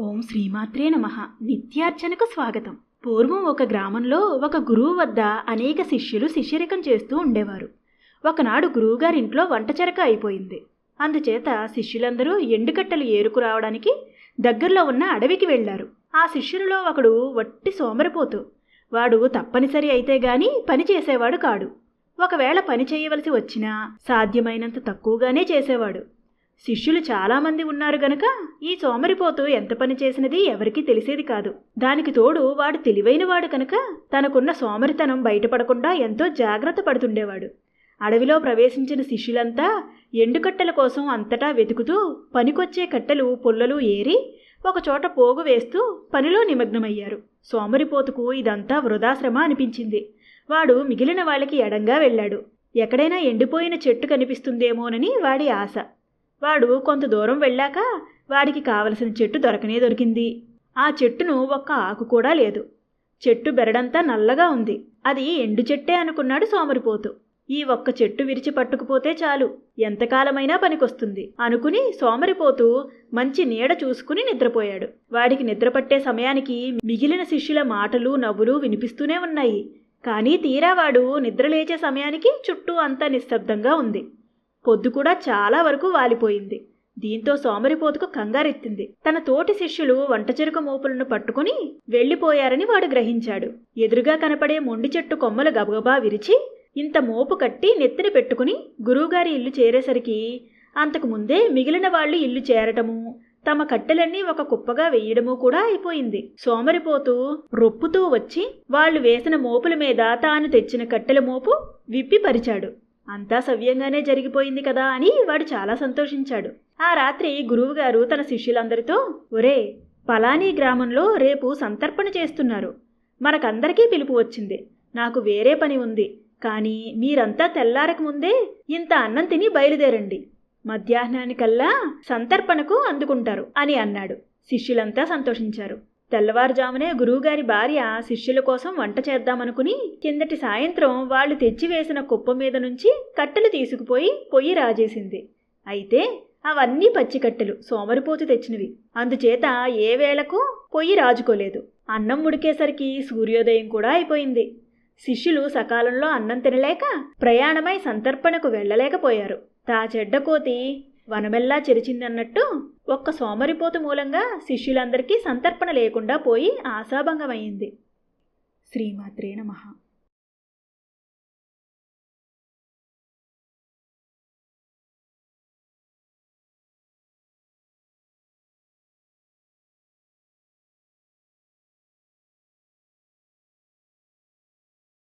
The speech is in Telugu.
ఓం శ్రీమాత్రే నమ. నిత్యార్చనకు స్వాగతం. పూర్వం ఒక గ్రామంలో ఒక గురువు వద్ద అనేక శిష్యులు శిష్యరికం చేస్తూ ఉండేవారు. ఒకనాడు గురువుగారింట్లో వంటచరక అయిపోయింది. అందుచేత శిష్యులందరూ ఎండుకట్టలు ఏరుకురావడానికి దగ్గరలో ఉన్న అడవికి వెళ్ళారు ఆ శిష్యులలో ఒకడు వట్టి సోమరిపోతు. వాడు తప్పనిసరి అయితే గాని పని చేసేవాడు కాడు. ఒకవేళ పని చేయవలసి వచ్చినా సాధ్యమైనంత తక్కువగానే చేసేవాడు. శిష్యులు చాలామంది ఉన్నారు గనక ఈ సోమరిపోతు ఎంత పని చేసినది ఎవరికీ తెలిసేది కాదు. దానికి తోడు వాడు తెలివైనవాడు కనుక తనకున్న సోమరితనం బయటపడకుండా ఎంతో జాగ్రత్త పడుతుండేవాడు. అడవిలో ప్రవేశించిన శిష్యులంతా ఎండుకట్టెల కోసం అంతటా వెతుకుతూ పనికొచ్చే కట్టెలు పుల్లలు ఏరి ఒకచోట పోగు వేస్తూ పనిలో నిమగ్నమయ్యారు. సోమరిపోతుకు ఇదంతా వృధాశ్రమ అనిపించింది. వాడు మిగిలిన వాళ్ళకి ఎడంగా వెళ్ళాడు. ఎక్కడైనా ఎండిపోయిన చెట్టు కనిపిస్తుందేమోనని వాడి ఆశ. వాడు కొంత దూరం వెళ్ళాక వాడికి కావలసిన చెట్టు దొరకనే దొరికింది. ఆ చెట్టును ఒక్క ఆకు కూడా లేదు. చెట్టు బెరడంతా నల్లగా ఉంది. అది ఎండు చెట్టే అనుకున్నాడు సోమరిపోతు. ఈ ఒక్క చెట్టు విరిచి పట్టుకుపోతే చాలు. ఎంతకాలమైనా పనికొస్తుంది అనుకుని సోమరిపోతూ మంచి నీడ చూసుకుని నిద్రపోయాడు. వాడికి నిద్రపట్టే సమయానికి మిగిలిన శిష్యుల మాటలు నవ్వులు వినిపిస్తూనే ఉన్నాయి. కానీ తీరా వాడు నిద్రలేచే సమయానికి చుట్టూ అంతా నిశ్శబ్దంగా ఉంది. పొద్దు కూడా చాలా వరకు వాలిపోయింది. దీంతో సోమరిపోతుకు కంగారెత్తింది. తన తోటి శిష్యులు వంటచెరుక మోపులను పట్టుకుని వెళ్ళిపోయారని వాడు గ్రహించాడు. ఎదురుగా కనపడే మొండి చెట్టు కొమ్మలు గబగబా విరిచి ఇంత మోపు కట్టి నెత్తిన పెట్టుకుని గురువుగారి ఇల్లు చేరేసరికి అంతకు ముందే మిగిలిన వాళ్ళు ఇల్లు చేరటము తమ కట్టెలన్నీ ఒక కుప్పగా వేయడము కూడా అయిపోయింది. సోమరిపోతూ రొప్పుతూ వచ్చి వాళ్ళు వేసిన మోపుల మీద తాను తెచ్చిన కట్టెల మోపు విప్పి పరిచాడు. అంతా సవ్యంగానే జరిగిపోయింది కదా అని వాడు చాలా సంతోషించాడు. ఆ రాత్రి గురువుగారు తన శిష్యులందరితో ఒరే పలానీ గ్రామంలో రేపు సంతర్పణ చేస్తున్నారు. మనకందరికీ పిలుపు వచ్చింది. నాకు వేరే పని ఉంది. కానీ మీరంతా తెల్లారక ముందే ఇంత అన్నం తిని బయలుదేరండి. మధ్యాహ్నానికల్లా సంతర్పణకు అందుకుంటారు అని అన్నాడు. శిష్యులంతా సంతోషించారు. తెల్లవారుజామునే గురువుగారి భార్య శిష్యుల కోసం వంట చేద్దామనుకుని కిందటి సాయంత్రం వాళ్ళు తెచ్చివేసిన కుప్ప మీద నుంచి కట్టెలు తీసుకుపోయి పొయ్యి రాజేసింది. అయితే అవన్నీ పచ్చికట్టెలు సోమరిపోతు తెచ్చినవి. అందుచేత ఏ వేళకు పొయ్యి రాజుకోలేదు. అన్నం ఉడికేసరికి సూర్యోదయం కూడా అయిపోయింది. శిష్యులు సకాలంలో అన్నం తినలేక ప్రయాణమై సంతర్పణకు వెళ్ళలేకపోయారు. తా చెడ్డ కోతి వనమెల్లా చెరిచిందన్నట్టు ఒక్క సోమరిపోతు మూలంగా శిష్యులందరికీ సంతర్పణ లేకుండా పోయి ఆశాభంగమైంది శ్రీమాత్రే నమః.